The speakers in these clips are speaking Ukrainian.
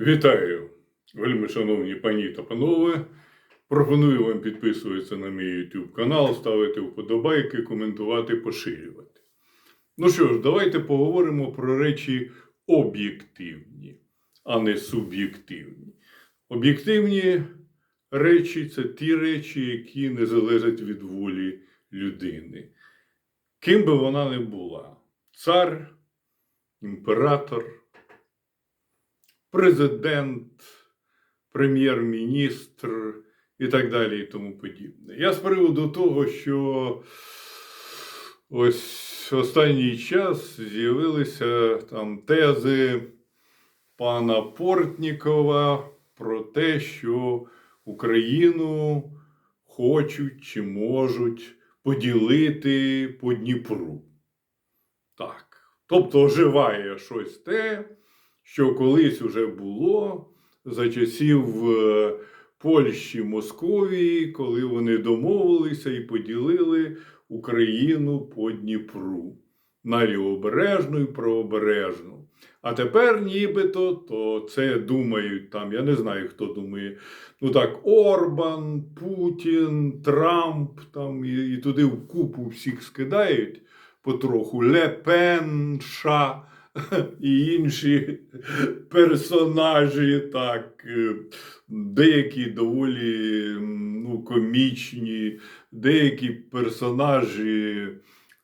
Вітаю, вельми шановні пані та панове. Пропоную вам підписуватися на мій YouTube канал, ставити вподобайки, коментувати, поширювати. Ну що ж, давайте поговоримо про речі об'єктивні, а не суб'єктивні. Об'єктивні речі це ті речі, які не залежать від волі людини. Ким би вона не була: цар, імператор президент, прем'єр-міністр і так далі, і тому подібне. Я з приводу того, що ось останній час з'явилися там тези пана Портнікова про те, що Україну хочуть чи можуть поділити по Дніпру. Так. Тобто оживає щось те, що колись уже було за часів е, Польщі Московії, коли вони домовилися і поділили Україну по Дніпру на лівобережну і правобережну. А тепер нібито то це думають там, я не знаю, хто думає. Ну так, Орбан, Путін, Трамп там і, і туди в купу всіх скидають потроху Ле Пен, Ша і інші персонажі, так, е, деякі доволі ну, комічні, деякі персонажі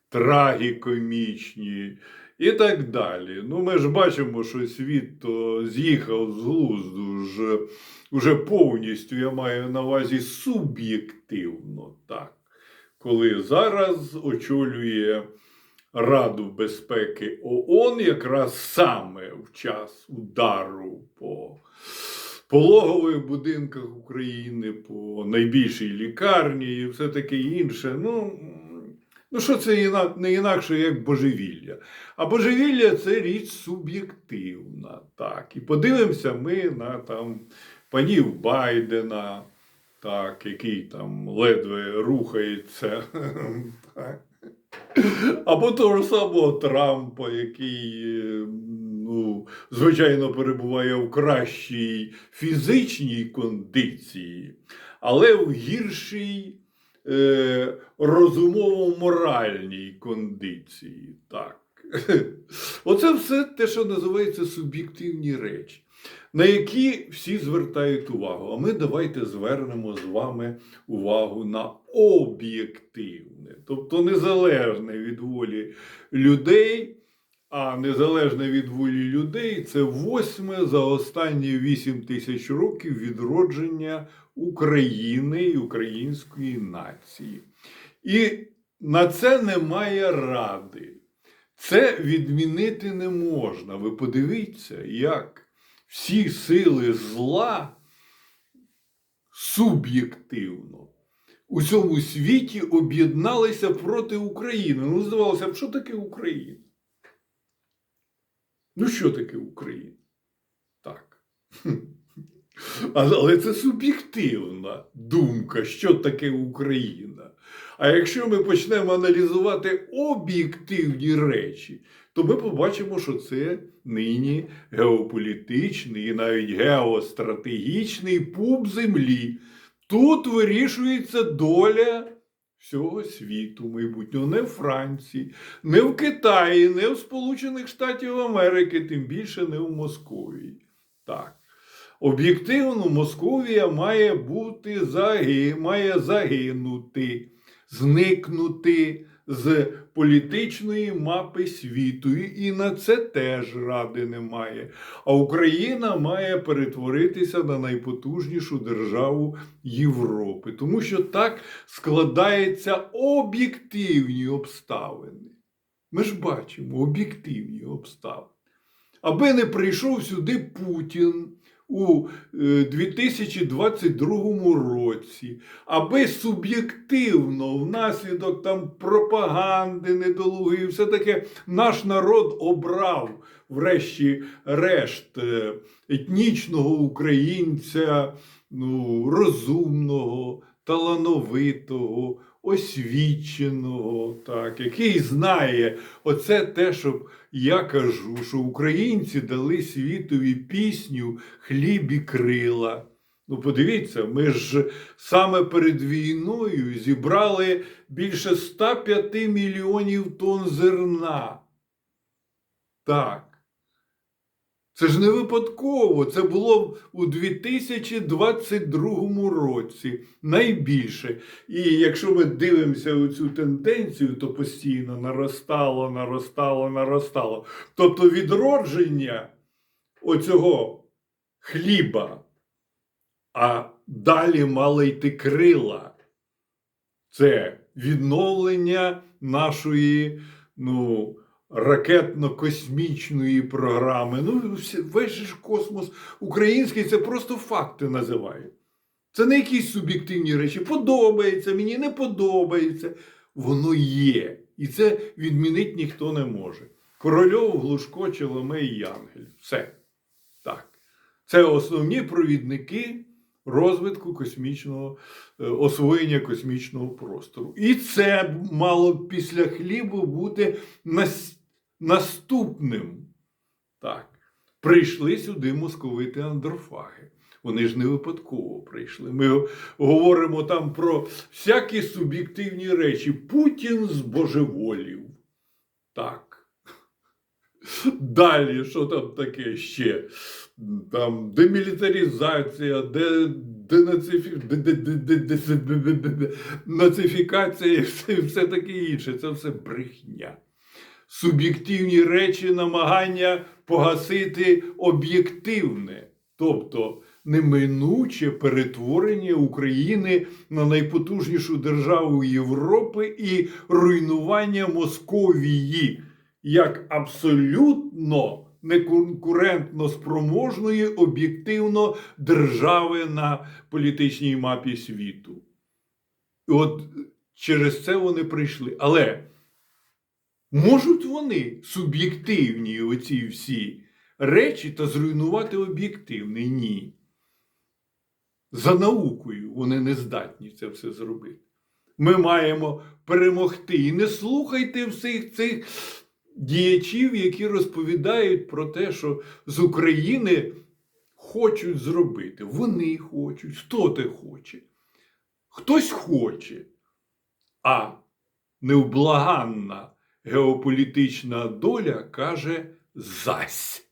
трагікомічні і так далі. Ну, ми ж бачимо, що світ то з'їхав з глузду ж уже повністю, я маю на увазі суб'єктивно, так. Коли зараз очолює Раду безпеки ООН якраз саме в час удару по пологових будинках України, по найбільшій лікарні і все таке інше. Ну, ну що це не інакше, як божевілля. А божевілля це річ суб'єктивна. Так. І подивимося ми на там панів Байдена, так, який там ледве рухається. Так. Або того ж самого Трампа, який, е, ну, звичайно, перебуває в кращій фізичній кондиції, але в гіршій е, розумово-моральній кондиції. Так. Оце все те, що називається суб'єктивні речі, на які всі звертають увагу. А ми давайте звернемо з вами увагу на об'єктивне, тобто незалежне від волі людей. А незалежне від волі людей це восьме за останні вісім тисяч років відродження України і української нації. І на це немає ради. Це відмінити не можна. Ви подивіться, як всі сили зла суб'єктивно у цьому світі об'єдналися проти України. Ну, здавалося б, що таке Україна? Ну, що таке Україна? Так. Але це суб'єктивна думка, що таке Україна. А якщо ми почнемо аналізувати об'єктивні речі, то ми побачимо, що це нині геополітичний і навіть геостратегічний пуп землі. Тут вирішується доля всього світу майбутнього, не в Франції, не в Китаї, не в Сполучених Штатів Америки, тим більше не в Московії. Так. Об'єктивно, Московія має бути заги, має загинути, зникнути з політичної мапи світу. І на це теж ради немає. А Україна має перетворитися на найпотужнішу державу Європи, тому що так складаються об'єктивні обставини. Ми ж бачимо об'єктивні обставини. Аби не прийшов сюди Путін у е, 2022 році, аби суб'єктивно, внаслідок там пропаганди і все таке наш народ обрав, врешті-решт, е, етнічного українця, ну, розумного, талановитого, освіченого, так, який знає оце те, щоб я кажу, що українці дали світові пісню Хліб і крила. Ну, подивіться, ми ж саме перед війною зібрали більше 105 мільйонів тонн зерна. Так. Це ж не випадково. Це було у 2022 році найбільше. І якщо ми дивимося у цю тенденцію, то постійно наростало, наростало, наростало. Тобто відродження оцього хліба, а далі мали йти крила. Це відновлення нашої, ну, ракетно-космічної програми. Ну, весь ж космос український це просто факти називають. Це не якісь суб'єктивні речі. Подобається, мені не подобається. Воно є. І це відмінити ніхто не може. Корольов, Глушко, Челомей і Янгель. Все. Так. Це основні провідники розвитку космічного е, освоєння космічного простору. І це мало після хлібу бути нас- наступним так, прийшли сюди московити андрофаги. Вони ж не випадково прийшли. Ми говоримо там про всякі суб'єктивні речі. Путін з божеволів. Так. Далі, що там таке ще? Там демілітарізація, де. Денацифікація і все таке інше. Це все брехня. Суб'єктивні речі, намагання погасити об'єктивне, тобто неминуче перетворення України на найпотужнішу державу Європи і руйнування Московії як абсолютно неконкурентно спроможної об'єктивно держави на політичній мапі світу. І от через це вони прийшли. Але можуть вони суб'єктивні оці всі речі та зруйнувати об'єктивний? Ні. За наукою вони не здатні це все зробити. Ми маємо перемогти. І не слухайте всіх цих діячів, які розповідають про те, що з України хочуть зробити. Вони хочуть, хто те хоче. Хтось хоче, а невблаганна геополітична доля каже зась.